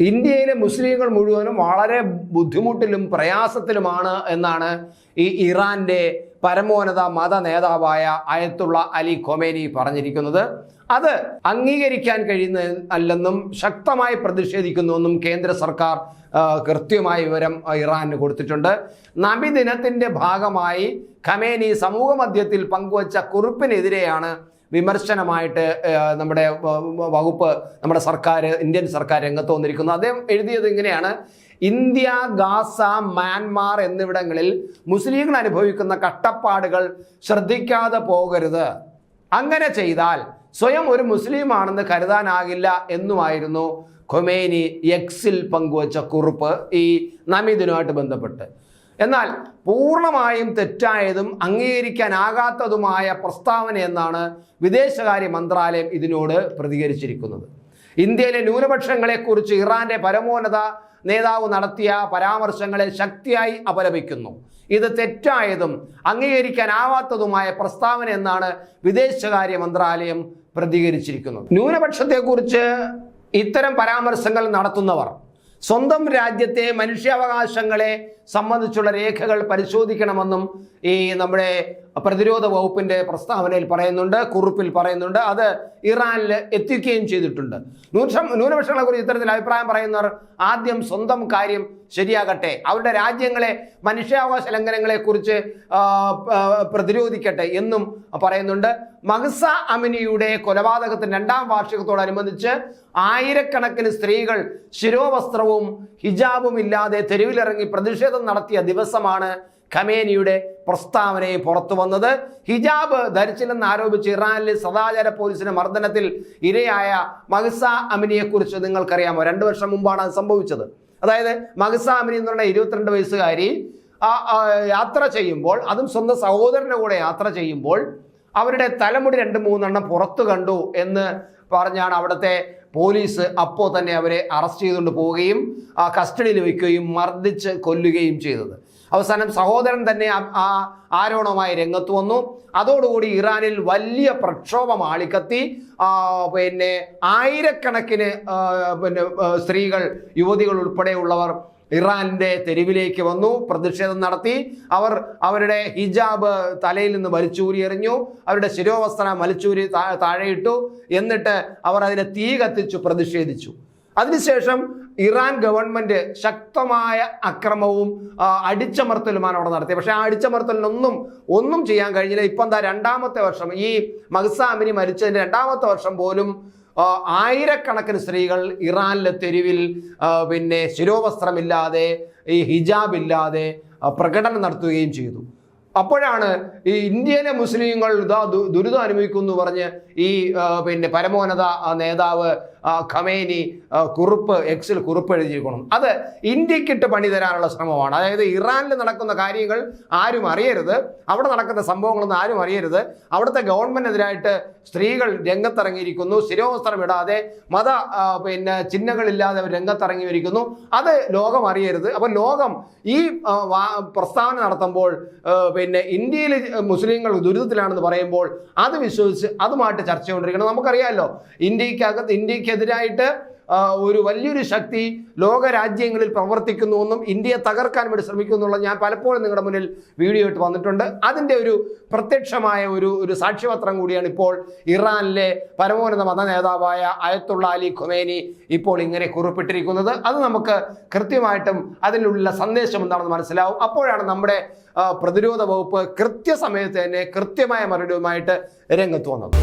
ഇന്ത്യയിലെ മുസ്ലിങ്ങൾ മുഴുവനും വളരെ ബുദ്ധിമുട്ടിലും പ്രയാസത്തിലുമാണ് എന്നാണ് ഈ ഇറാന്റെ പരമോന്നത മത നേതാവായ അയത്തുള്ള അലി ഖൊമേനി പറഞ്ഞിരിക്കുന്നത്. അത് അംഗീകരിക്കാൻ കഴിയുന്ന അല്ലെന്നും ശക്തമായി പ്രതിഷേധിക്കുന്നുവെന്നും കേന്ദ്ര സർക്കാർ കൃത്യമായ വിവരം ഇറാന് കൊടുത്തിട്ടുണ്ട്. നബിദിനത്തിന്റെ ഭാഗമായി ഖമേനി സമൂഹ മധ്യത്തിൽ പങ്കുവച്ച കുറിപ്പിനെതിരെയാണ് വിമർശനമായിട്ട് നമ്മുടെ വകുപ്പ് നമ്മുടെ സർക്കാർ ഇന്ത്യൻ സർക്കാർ രംഗത്ത് വന്നിരിക്കുന്നു. അദ്ദേഹം എഴുതിയത് ഇങ്ങനെയാണ്. ഇന്ത്യ ഗാസ മ്യാൻമാർ എന്നിവിടങ്ങളിൽ മുസ്ലിങ്ങൾ അനുഭവിക്കുന്ന കഷ്ടപ്പാടുകൾ ശ്രദ്ധിക്കാതെ പോകരുത്. അങ്ങനെ ചെയ്താൽ സ്വയം ഒരു മുസ്ലിമാണെന്ന് കരുതാനാകില്ല എന്നുമായിരുന്നു ഖൊമേനി എക്സിൽ പങ്കുവച്ച കുറിപ്പ് ഈ നമീദിനുമായിട്ട് ബന്ധപ്പെട്ട്. എന്നാൽ പൂർണമായും തെറ്റായതും അംഗീകരിക്കാനാകാത്തതുമായ പ്രസ്താവന എന്നാണ് വിദേശകാര്യ മന്ത്രാലയം ഇതിനോട് പ്രതികരിച്ചിരിക്കുന്നത്. ഇന്ത്യയിലെ ന്യൂനപക്ഷങ്ങളെക്കുറിച്ച് ഇറാന്റെ പരമോന്നത നേതാവ് നടത്തിയ പരാമർശങ്ങളെ ശക്തിയായി അപലപിക്കുന്നു. ഇത് തെറ്റായതും അംഗീകരിക്കാനാവാത്തതുമായ പ്രസ്താവന എന്നാണ് വിദേശകാര്യ മന്ത്രാലയം പ്രതികരിച്ചിരിക്കുന്നത്. ന്യൂനപക്ഷത്തെക്കുറിച്ച് ഇത്തരം പരാമർശങ്ങൾ നടത്തുന്നവർ സ്വന്തം രാജ്യത്തെ മനുഷ്യാവകാശങ്ങളെ സംബന്ധിച്ചുള്ള രേഖകൾ പരിശോധിക്കണമെന്നും ഈ നമ്മുടെ പ്രതിരോധ വകുപ്പിന്റെ പ്രസ്താവനയിൽ പറയുന്നുണ്ട് കുറിപ്പിൽ പറയുന്നുണ്ട്. അത് ഇറാനിൽ എത്തിക്കുകയും ചെയ്തിട്ടുണ്ട്. ന്യൂനപക്ഷം ന്യൂനപക്ഷങ്ങളെ കുറിച്ച് ഇത്തരത്തിൽ അഭിപ്രായം പറയുന്നവർ ആദ്യം സ്വന്തം കാര്യം ശരിയാകട്ടെ. അവരുടെ രാജ്യങ്ങളെ മനുഷ്യാവകാശ ലംഘനങ്ങളെക്കുറിച്ച് പ്രതിരോധിക്കട്ടെ എന്നും പറയുന്നുണ്ട്. മഹസ അമിനിയുടെ കൊലപാതകത്തിന് രണ്ടാം വാർഷികത്തോടനുബന്ധിച്ച് ആയിരക്കണക്കിന് സ്ത്രീകൾ ശിരോവസ്ത്രവും ഹിജാബും ഇല്ലാതെ തെരുവിലിറങ്ങി പ്രതിഷേധം നടത്തിയ ദിവസമാണ് ഖമേനിയുടെ പ്രസ്താവനയും പുറത്തു വന്നത്. ഹിജാബ് ധരിച്ചില്ലെന്ന് ആരോപിച്ച് ഇറാനിലെ സദാചാര പോലീസിന്റെ മർദ്ദനത്തിൽ ഇരയായ മഹസ അമിനിയെക്കുറിച്ച് നിങ്ങൾക്കറിയാമോ? രണ്ടു വർഷം മുമ്പാണ് അത് സംഭവിച്ചത്. അതായത് മഹസ അമിനി എന്ന് പറഞ്ഞ ഇരുപത്തിരണ്ട് വയസ്സുകാരി യാത്ര ചെയ്യുമ്പോൾ അതും സ്വന്തം സഹോദരന്റെ കൂടെ യാത്ര ചെയ്യുമ്പോൾ അവരുടെ തലമുടി രണ്ട് മൂന്നെണ്ണം പുറത്തു കണ്ടു എന്ന് പറഞ്ഞാണ് അവിടുത്തെ പോലീസ് അപ്പോൾ തന്നെ അവരെ അറസ്റ്റ് ചെയ്തുകൊണ്ട് പോവുകയും കസ്റ്റഡിയിൽ വയ്ക്കുകയും മർദ്ദിച്ച് കൊല്ലുകയും ചെയ്തത്. അവസാനം സഹോദരൻ തന്നെ ആ- ആരോപണമായി രംഗത്ത് വന്നു. അതോടുകൂടി ഇറാനിൽ വലിയ പ്രക്ഷോഭം ആളിക്കത്തി. പിന്നെ ആയിരക്കണക്കിന് പിന്നെ സ്ത്രീകൾ യുവതികൾ ഉൾപ്പെടെയുള്ളവർ ഇറാന്റെ തെരുവിലേക്ക് വന്നു പ്രതിഷേധം നടത്തി. അവർ അവരുടെ ഹിജാബ് തലയിൽ നിന്ന് വലിച്ചൂരി എറിഞ്ഞു. അവരുടെ ശിരോവസ്ത്രം വലിച്ചൂരി താഴെയിട്ടു. എന്നിട്ട് അവർ അതിനെ തീ കത്തിച്ചു പ്രതിഷേധിച്ചു. അതിനുശേഷം ഇറാൻ ഗവൺമെന്റ് ശക്തമായ അക്രമവും അടിച്ചമർത്തലുമാണ് അവിടെ നടത്തിയത്. പക്ഷേ ആ അടിച്ചമർത്തലിനൊന്നും ഒന്നും ചെയ്യാൻ കഴിഞ്ഞില്ല. ഇപ്പം എന്താ രണ്ടാമത്തെ വർഷം ഈ മഹ്സാമിനി മരിച്ചതിന്റെ രണ്ടാമത്തെ വർഷം പോലും ആയിരക്കണക്കിന് സ്ത്രീകൾ ഇറാനിലെ തെരുവിൽ പിന്നെ ശിരോവസ്ത്രമില്ലാതെ ഈ ഹിജാബ് ഇല്ലാതെ പ്രകടനം നടത്തുകയും ചെയ്തു. അപ്പോഴാണ് ഈ ഇന്ത്യയിലെ മുസ്ലിങ്ങൾ ദുരിതം അനുഭവിക്കുന്നു പറഞ്ഞ് ഈ പിന്നെ പരമോന്നത നേതാവ് ഖമേനി കുറിപ്പ് എക്സിൽ കുറിപ്പ് എഴുതിയിരിക്കണം. അത് ഇന്ത്യക്കിട്ട് പണി തരാനുള്ള ശ്രമമാണ്. അതായത് ഇറാനിൽ നടക്കുന്ന കാര്യങ്ങൾ ആരും അറിയരുത്. അവിടെ നടക്കുന്ന സംഭവങ്ങളൊന്നും ആരും അറിയരുത്. അവിടുത്തെ ഗവൺമെന്റിനെതിരായിട്ട് സ്ത്രീകൾ രംഗത്തിറങ്ങിയിരിക്കുന്നു. ശിരോവസ്ത്രം ഇടാതെ മത പിന്നെ ചിഹ്നങ്ങളില്ലാതെ അവർ രംഗത്തിറങ്ങിയിരിക്കുന്നു അത് ലോകം അറിയരുത്. അപ്പോൾ ലോകം ഈ പ്രസ്താവന നടത്തുമ്പോൾ പിന്നെ ഇന്ത്യയിൽ മുസ്ലിങ്ങൾ ദുരിതത്തിലാണെന്ന് പറയുമ്പോൾ അത് വിശ്വസിച്ച് അതുമായിട്ട് ചർച്ച കൊണ്ടിരിക്കണം. നമുക്കറിയാമല്ലോ ഇന്ത്യക്കകത്ത് ഇന്ത്യക്കെതിരായിട്ട് ഒരു വലിയൊരു ശക്തി ലോക രാജ്യങ്ങളിൽ പ്രവർത്തിക്കുന്നുവെന്നും ഇന്ത്യയെ തകർക്കാൻ വേണ്ടി ശ്രമിക്കുന്നുള്ള ഞാൻ പലപ്പോഴും നിങ്ങളുടെ മുന്നിൽ വീഡിയോ ഇട്ട് വന്നിട്ടുണ്ട്. അതിന്റെ ഒരു പ്രത്യക്ഷമായ ഒരു ഒരു സാക്ഷ്യപത്രം കൂടിയാണ് ഇപ്പോൾ ഇറാനിലെ പരമോന്നത മത നേതാവായ അയത്തുള്ള അലി ഖുമേനി ഇപ്പോൾ ഇങ്ങനെ കുറിപ്പിട്ടിരിക്കുന്നത്. അത് നമുക്ക് കൃത്യമായിട്ടും അതിലുള്ള സന്ദേശം എന്താണെന്ന് മനസ്സിലാവും. അപ്പോഴാണ് നമ്മുടെ പ്രതിരോധ വകുപ്പ് കൃത്യസമയത്ത് തന്നെ കൃത്യമായ മറുപടിയുമായിട്ട് രംഗത്ത് വന്നത്.